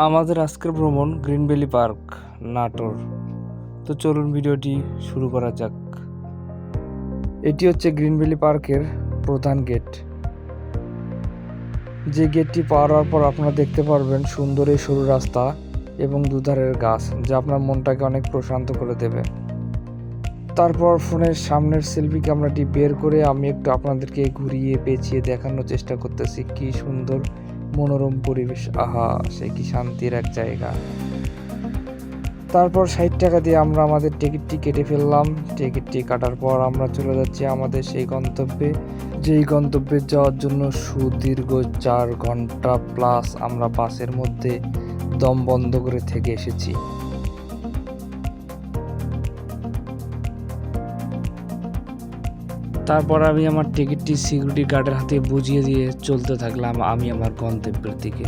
আমাদের আজকের ভ্রমণ গ্রিন ভ্যালি পার্ক, নাটোর। তো চলুন ভিডিওটি শুরু করা যাক। এটি হচ্ছে গ্রিন ভ্যালি পার্কের প্রধান গেট। যে গেটটি পার হওয়ার পর আপনারা দেখতে পারবেন সুন্দর এই সরু রাস্তা এবং দুধারের গাছ, যা আপনার মনটাকে অনেক প্রশান্ত করে দেবে। তারপর ফোনের সামনের সেলফি ক্যামেরাটি বের করে আমি একটু আপনাদেরকে ঘুরিয়ে পেঁচিয়ে দেখানোর চেষ্টা করতেছি, কি সুন্দর মনোরম পরিবেশ, আহা, সে কি শান্তির এক জায়গা। তারপর ষাট টাকা দিয়ে আমরা আমাদের টিকিটটি কেটে ফেললাম। টিকিটটি কাটার পর আমরা চলে যাচ্ছি আমাদের সেই গন্তব্যে। যেই গন্তব্যে যাওয়ার জন্য সুদীর্ঘ চার ঘণ্টা প্লাস আমরা বাসের মধ্যে দম বন্ধ করে থেকে এসেছি। তারপর আমি আমার টিকিটটি সিকিউরিটি গার্ডের হাতে বুঝিয়ে দিয়ে চলতে থাকলাম, আমি আমার গন্তব্যের দিকে।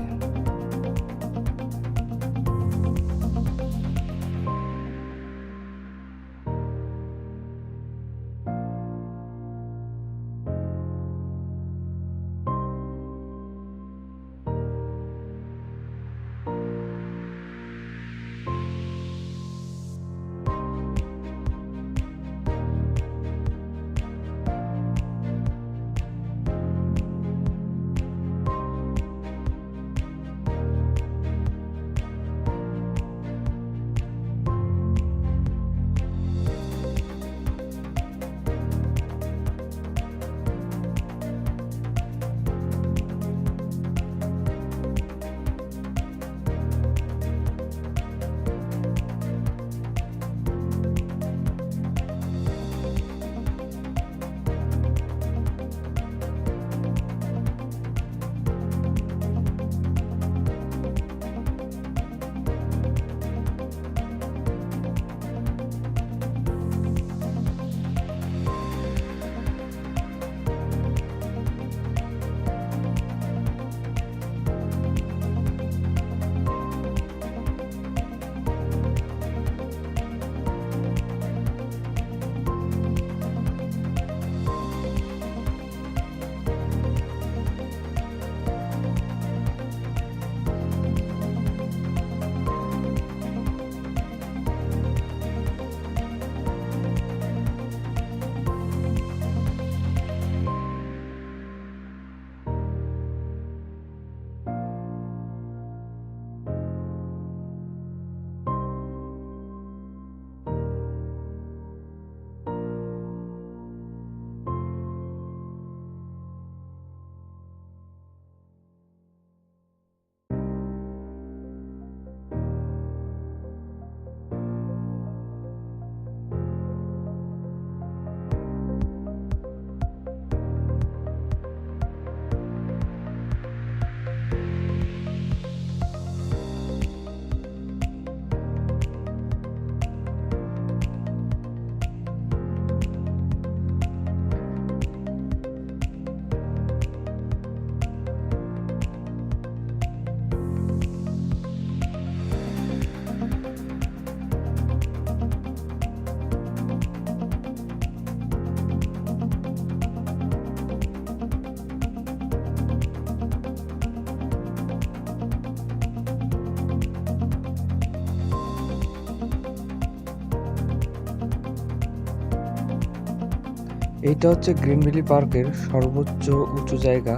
এইটা হচ্ছে গ্রিন ভ্যালি পার্কের সর্বোচ্চ উঁচু জায়গা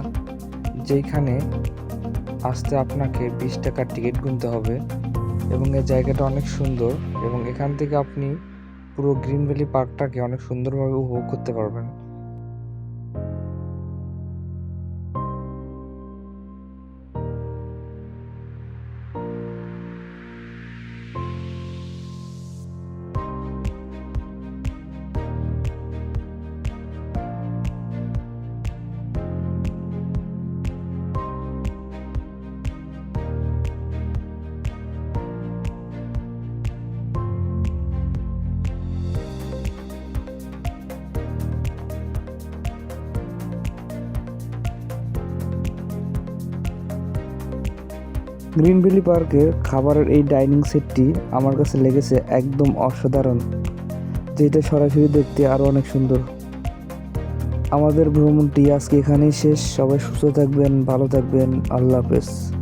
যেখানে আসতে আপনাকে বিশ টাকার টিকিট গুনতে হবে এবং এই জায়গাটা অনেক সুন্দর এবং এখান থেকে আপনি পুরো গ্রিন ভ্যালি পার্কটাকে অনেক সুন্দরভাবে উপভোগ করতে পারবেন। গ্রিন ভ্যালি পার্কের খাবারের এই ডাইনিং সেটটি আমার কাছে লেগেছে একদম অসাধারণ, যেটা সরাসরি দেখতে আরও অনেক সুন্দর। আমাদের ভ্রমণটি আজকে এখানেই শেষ। সবাই সুস্থ থাকবেন, ভালো থাকবেন। আল্লাহ হাফেজ।